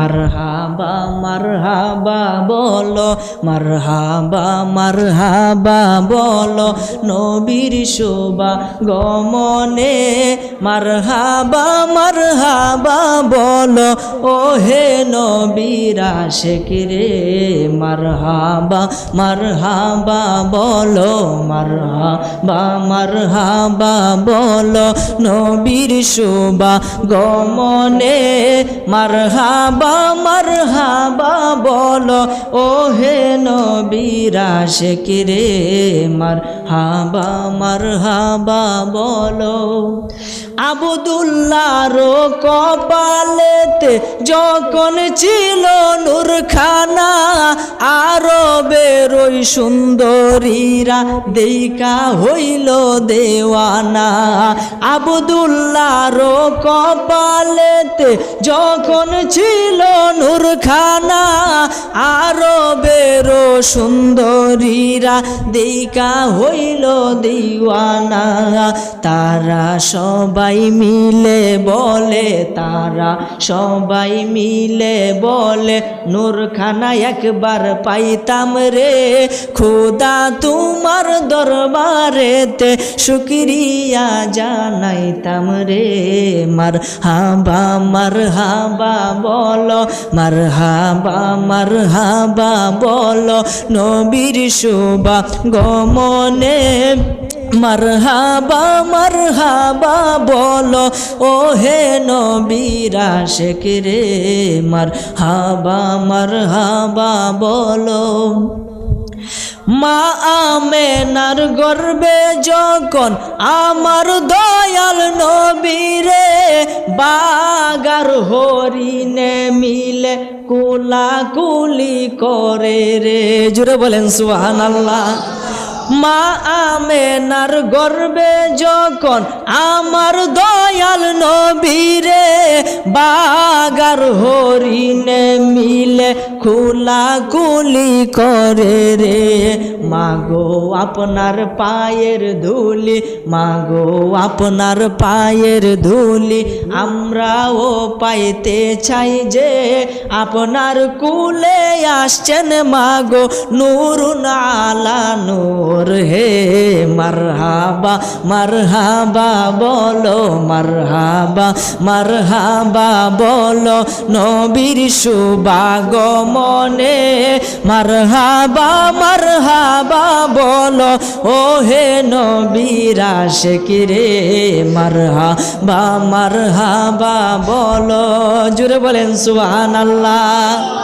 মারহাবা মারহাবা বলো, মারহাবা মারহাবা বলো, নবীর শোভা গমনে মারহাবা মারহাবা বলো ও হে নবীর আশেক রে, মারহাবা মারহাবা বলো, মারহাবা মারহাবা বলো, নবীর শোভা গমনে মারহাবা মারহাবা বলো ও হে নবীরা শেখ রে মারহাবা মারহাবা বলো। আবুদুল্লাহর কপালেতে যখন ছিল নূরখানা, আরবের ওই সুন্দরীরা দেইকা হইল দেওয়ানা। আবুদুল্লাহর কপালেতে যখন ছিল নূরখানা আরবের সুন্দরীরা দেইকা হইল দিওয়ানা। তারা সবাই মিলে বলে, তারা সবাই মিলে বলে, নূরখানা একবার পাইতাম রে। খোদা তোমার দরবারেতে শুক্রিয়া জানাইতাম রে। মার হাবা মার হাবা বলো মার হাবা মার হাবা বলো নবীর শোভা গমনে। মারহাবা মারহাবা বলো ও হে নবীরা শেখ রে। মারহাবা মারহাবা বলো। মা আমেনার গর্বে যখন আমার দয়াল নবীরে বাগার হরিণে মিলে কুলাকুলি করে রে। জুড়ে বলেন সুহান আল্লাহ মা আমেনার গর্বে যখন আমার দয়াল নবীরে বাগার হরিণে মিলে খুলা কুলি করে রে। মাগো আপনার পায়ের ধুলি, মাগো আপনার পায়ের ধুলি, আমরাও পাইতে চাই যে আপনার কুলে আসছেন মাগো নুরুন আলা নূর। হে মারহাবা মারহাবা বলো, মারহাবা মারহাবা বলো, নবীর সুবাগমনে মারহাবা মারহাবা বলো ও হে নবীর আশেক রে মারহাবা মারহাবা বলো জুড়ে বলেন সুবহানাল্লাহ।